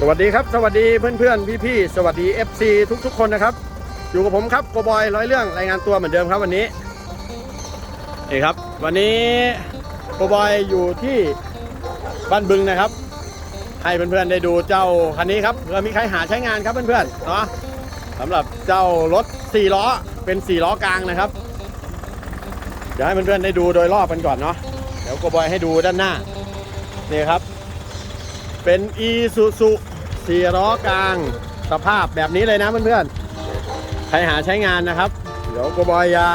สวัสดีครับ สวัสดีเพื่อนๆพี่ๆสวัสดี FC ทุกๆ คนนะครับ อยู่กับผมครับโกบอยร้อยเรื่องรายงานตัวเหมือนเดิมครับวันนี้นี่ครับ วันนี้โกบอยอยู่ที่บ้านบึงนะครับ ให้เพื่อนๆได้ดูเจ้าคันนี้ครับเผื่อมีใครหาใช้งานครับเพื่อนๆเนาะสำหรับเจ้ารถ4ล้อเป็น 4 ล้อกลางนะครับ เดี๋ยวให้เพื่อนๆได้ดูโดยรอบกันก่อนเนาะเดี๋ยวโกบอยให้ดูด้านหน้านี่ครับเป็น e s u z u สี่ล้อกลางสภาพแบบนี้เลยนะเพื่อนๆ ใครหาใช้งานนะครับ เดี๋ยวโกบอยยา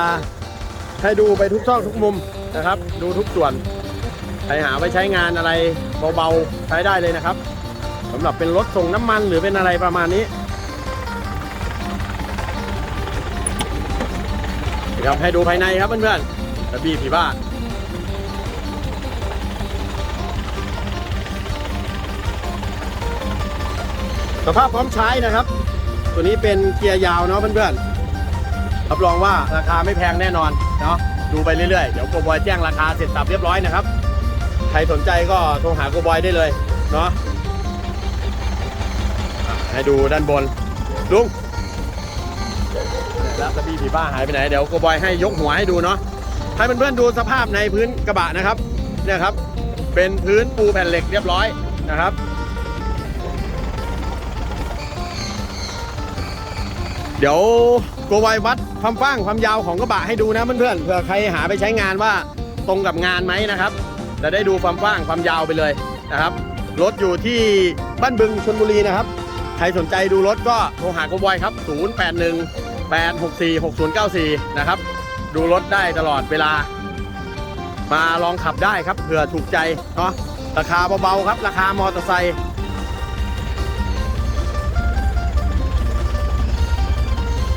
ให้ดูไปทุกช่องทุกมุมนะครับ ดูทุกส่วน ใครหาไว้ใช้งานอะไรเบาๆ ใช้ได้เลยนะครับสำหรับเป็นรถส่งน้ำมันหรือเป็นอะไรประมาณนี้ครับให้ดูภายในครับเพื่อนๆกระบี่ผีบ้า สภาพพร้อมใช้นะครับ ตัวนี้เป็นเกียร์ยาวเนาะเพื่อนๆรับรองว่าราคาไม่แพงแน่นอนเนาะดูไปเรื่อยๆ เดี๋ยวโกบอยแจ้งราคาเสร็จสับเรียบร้อยนะครับ ใครสนใจก็โทรหาโกบอยได้เลยเนาะให้ดูด้านบนลุงแล้วสบีผีบ้าหายไปไหนเดี๋ยวโกบอยให้ยกหัวให้ดูเนาะให้เพื่อนๆดูสภาพในพื้นกระบะนะครับเนี่ยครับ เป็นพื้นปูแผ่นเหล็กเรียบร้อยนะครับ เดี๋ยวโกไววัดความกว้างความยาวของกระบะให้ดูนะเพื่อนๆเผื่อใครหาไปใช้งานว่าตรงกับงานไหมนะครับจะได้ดูความกว้างความยาวไปเลยนะครับรถอยู่ที่บ้านบึงชลบุรีนะครับใครสนใจดูรถก็โทรหาโกบอยครับ 081 864 6094 นะครับ ดูรถได้ตลอดเวลา มาลองขับได้ครับเผื่อถูกใจเนาะราคาเบาๆครับ ราคามอเตอร์ไซค์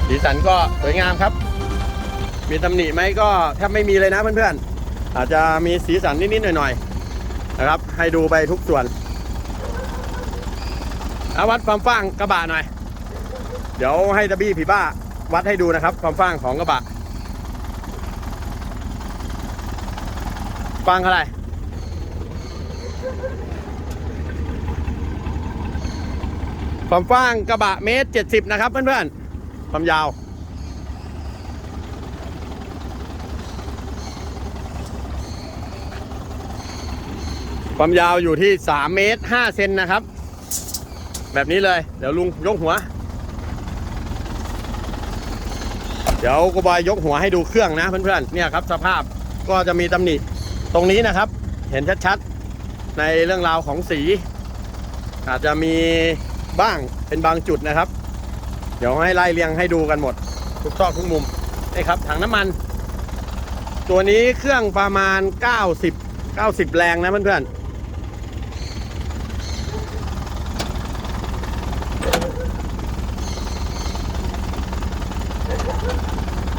สีสันก็สวยงามครับ มีตำหนิไหมก็แทบไม่มีเลยนะเพื่อนๆ อาจจะมีสีสันนิดๆหน่อยๆนะครับ ให้ดูไปทุกส่วนเอาวัดความฟ้างกระบะหน่อย เดี๋ยวให้ตะบี้ผีบ้าวัดให้ดูนะครับ ความฟ้างของกระบะฟ้างเท่าไรความฟ้างกระบะเมตรเจ็ดสิบนะครับเพื่อนๆ ความยาว ความยาวอยู่ที่ 3 เมตร 5 เซนนะครับ แบบนี้เลย เดี๋ยวลุงยกหัว เดี๋ยวกบอยยกหัวให้ดูเครื่องนะเพื่อนๆ เนี่ยครับสภาพก็จะมีตำหนิตรงนี้นะครับ เห็นชัดๆ ในเรื่องราวของสี อาจจะมีบ้างเป็นบางจุดนะครับ เดี๋ยวให้ไล่เรียงให้ดูกันหมด ทุกซอกทุกมุมนี่ครับถังน้ำมัน ตัวนี้เครื่องประมาณ 90 90 แรงนะเพื่อนๆ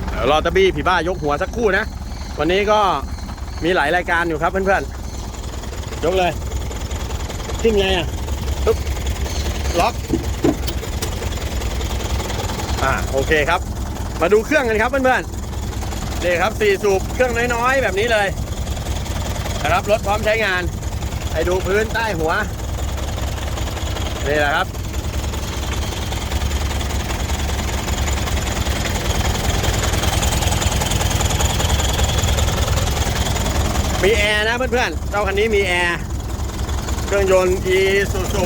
เดี๋ยวรอตะบี้ผีบ้ายกหัวสักคู่นะ วันนี้ก็มีหลายรายการอยู่ครับเพื่อนๆ ยกเลย ขึ้นไงอะปึ๊บล็อก อ่าโอเคครับ มาดูเครื่องกันครับเพื่อนๆนี่ครับสี่สูบเครื่องน้อยๆ แบบนี้เลยนะครับรถพร้อมใช้งานให้ดูพื้นใต้หัวนี่แหละครับมีแอร์นะเพื่อนๆเจ้าคันนี้มีแอร์เครื่องยนต์ e s u z u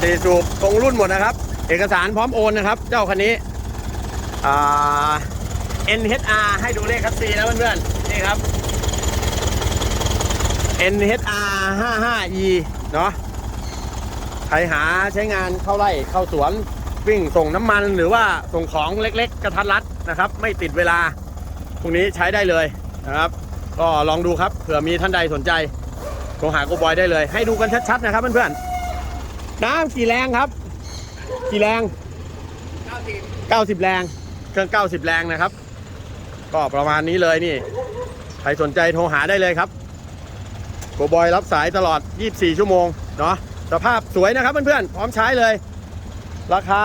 สี่สูบตรงรุ่นหมดนะครับ เอกสารพร้อมโอนนะครับ เจ้าคันนี้ NHR ให้ดูเลขคัสซีนะเพื่อนๆ นี่ครับ NHR 55E เนาะใครหาใช้งานเข้าไร่เข้าสวนวิ่งส่งน้ำมันหรือว่าส่งของเล็กๆ กระทัดรัดนะครับ ไม่ติดเวลาพวกนี้ใช้ได้เลยนะครับ ก็ลองดูครับเผื่อมีท่านใดสนใจโทรหาโกบอยได้เลย ให้ดูกันชัดๆนะครับเพื่อนๆน้ำกี่แรงครับ กี่แรง 90 แรง เครื่อง 90 แรงนะครับ ก็ประมาณนี้เลยนี่ ใครสนใจโทรหาได้เลยครับโกบอยรับสายตลอด 24 ชั่วโมง เนาะสภาพสวยนะครับเพื่อนๆ พร้อมใช้เลย ราคา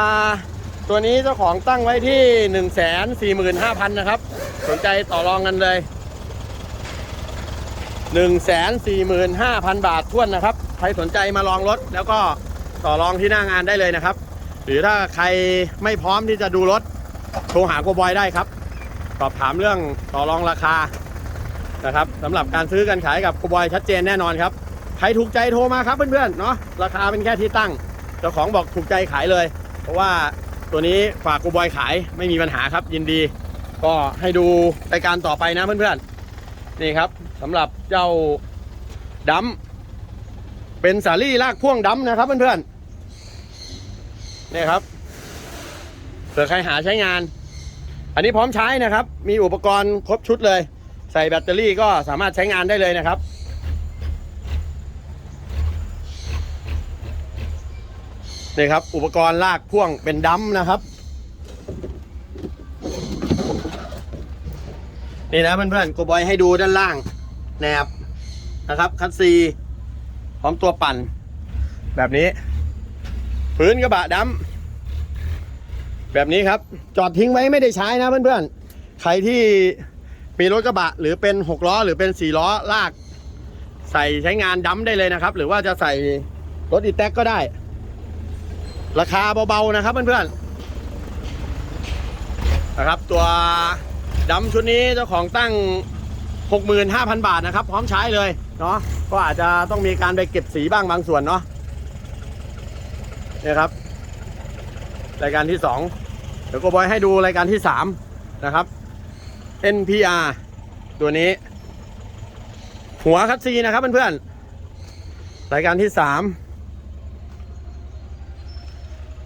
ตัวนี้เจ้าของตั้งไว้ที่ 145,000 นะครับ สนใจต่อรองกันเลย 145,000 บาททวนนะครับ ใครสนใจมาลองรถแล้วก็ต่อรองที่หน้างานได้เลยนะครับ หรือถ้าใครไม่พร้อมที่จะดูรถโทรหาโกบอยได้ครับ สอบถามเรื่องต่อรองราคานะครับสำหรับการซื้อการขายกับโกบอยชัดเจนแน่นอนครับ ใครถูกใจโทรมาครับเพื่อนๆเนาะราคาเป็นแค่ที่ตั้งเจ้าของบอกถูกใจขายเลย เพราะว่าตัวนี้ฝากโกบอยขายไม่มีปัญหาครับยินดี ก็ให้ดูรายการต่อไปนะเพื่อนๆนี่ครับสำหรับเจ้าดัมเป็นสาลี่ลากพ่วงดัมนะครับเพื่อนๆ นี่ครับเผื่อใครหาใช้งาน อันนี้พร้อมใช้นะครับ มีอุปกรณ์ครบชุดเลย ใส่แบตเตอรี่ก็สามารถใช้งานได้เลยนะครับ นี่ครับ อุปกรณ์ลากพ่วงเป็นดัมนะครับ นี่นะเพื่อนๆกูบอยให้ดูด้านล่างแหนบนะครับ คัตซี พร้อมตัวปั่น แบบนี้ พื้นกระบะดำแบบนี้ครับ จอดทิ้งไว้ไม่ได้ใช้นะเพื่อนๆ ใครที่มีรถกระบะหรือเป็น6ล้อหรือเป็น4ล้อลาก ใส่ใช้งานดัมได้เลยนะครับ หรือว่าจะใส่รถอีแท็กก็ได้ ราคาเบาๆนะครับเพื่อนๆนะครับ ตัวดำชุดนี้เจ้าของตั้ง65,000 บาทนะครับ พร้อมใช้เลยเนาะก็อาจจะต้องมีการไปเก็บสีบ้างบางส่วนเนาะ นี่ยครับ รายการที่2เดี๋ยวก็บอยให้ดูรายการที่3นะครับ NPR ตัวนี้ หัวคัตซีนะครับเพื่อนๆรายการที่3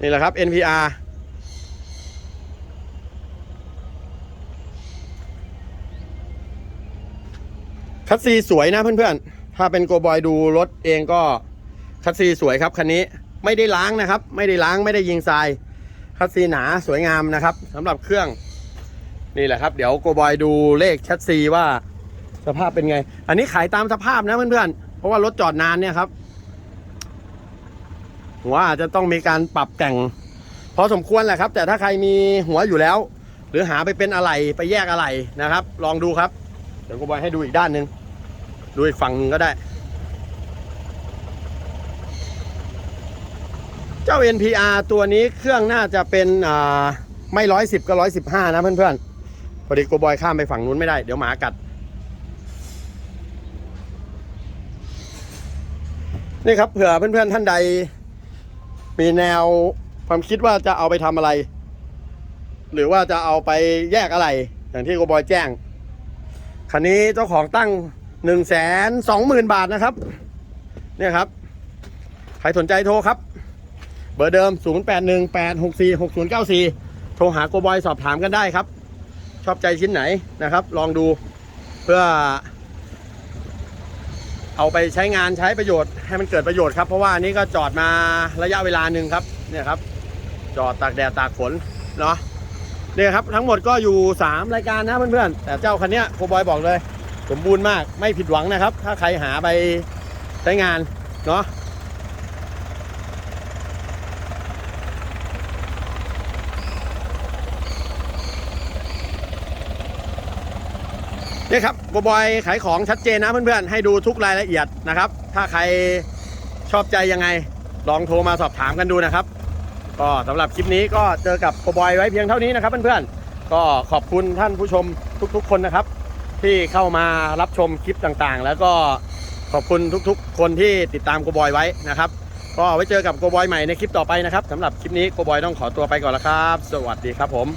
นี่แหละครับ NPR คัตซีสวยนะเพื่อนๆ ถ้าเป็นโกบอยดูรถเองก็คัตซีสวยครับคันนี้ ไม่ได้ล้างนะครับ ไม่ได้ล้างไม่ได้ยิงทรายคัตซีหนาสวยงามนะครับสำหรับเครื่องนี่แหละครับ เดี๋ยวโกบอยดูเลขคัตซีว่าสภาพเป็นไง อันนี้ขายตามสภาพนะเพื่อนๆเพราะว่ารถจอดนานเนี่ยครับหัวอาจจะต้องมีการปรับแต่งพอสมควรแหละครับ แต่ถ้าใครมีหัวอยู่แล้ว หรือหาไปเป็นอะไรไปแยกอะไรนะครับ ลองดูครับ เดี๋ยวกูบอยให้ดูอีกด้านหนึ่งดูอีกฝั่งหนึ่งก็ได้ เจ้า NPR ตัวนี้เครื่องน่าจะเป็นอ่าไม่ร้อยสิบก็ร้อยสิบห้านะเพื่อนๆพอดีกูบอยข้ามไปฝั่งนู้นไม่ได้ เดี๋ยวหมากัด นี่ครับเผื่อเพื่อนๆท่านใด มีแนวความคิดว่าจะเอาไปทำอะไร หรือว่าจะเอาไปแยกอะไร อย่างที่โกบอยแจ้ง คันนี้เจ้าของตั้ง1นึ่งแสนสองหมื่นบาทนะครับ เนี่ยครับ ใครสนใจโทรครับ เบอร์เดิม 0818646094 โทรหาโกบอยสอบถามกันได้ครับ ชอบใจชิ้นไหนนะครับ ลองดูเพื่อ เอาไปใช้งานใช้ประโยชน์ให้มันเกิดประโยชน์ครับ เพราะว่าอันนี้ก็จอดมาระยะเวลาหนึ่งครับเนี่ยครับ จอดตากแดดตากฝนเนาะเนี่ยครับทั้งหมดก็อยู่ 3 รายการนะเพื่อนๆแต่เจ้าคันนี้โคบอยบอกเลย สมบูรณ์มากไม่ผิดหวังนะครับ ถ้าใครหาไปใช้งานเนาะ นี่ครับโกบอยขายของชัดเจนนะเพื่อนๆ ให้ดูทุกรายละเอียดนะครับ ถ้าใครชอบใจยังไง ลองโทรมาสอบถามกันดูนะครับ ก็สำหรับคลิปนี้ก็เจอกับโกบอยไว้เพียงเท่านี้นะครับเพื่อนๆ ก็ขอบคุณท่านผู้ชมทุกๆ คนนะครับ ที่เข้ามารับชมคลิปต่างๆ แล้วก็ขอบคุณทุกๆ คนที่ติดตามโกบอยไว้นะครับ ก็ไว้เจอกับโกบอยใหม่ในคลิปต่อไปนะครับสำหรับคลิปนี้โกบอยต้องขอตัวไปก่อนละครับ สวัสดีครับผม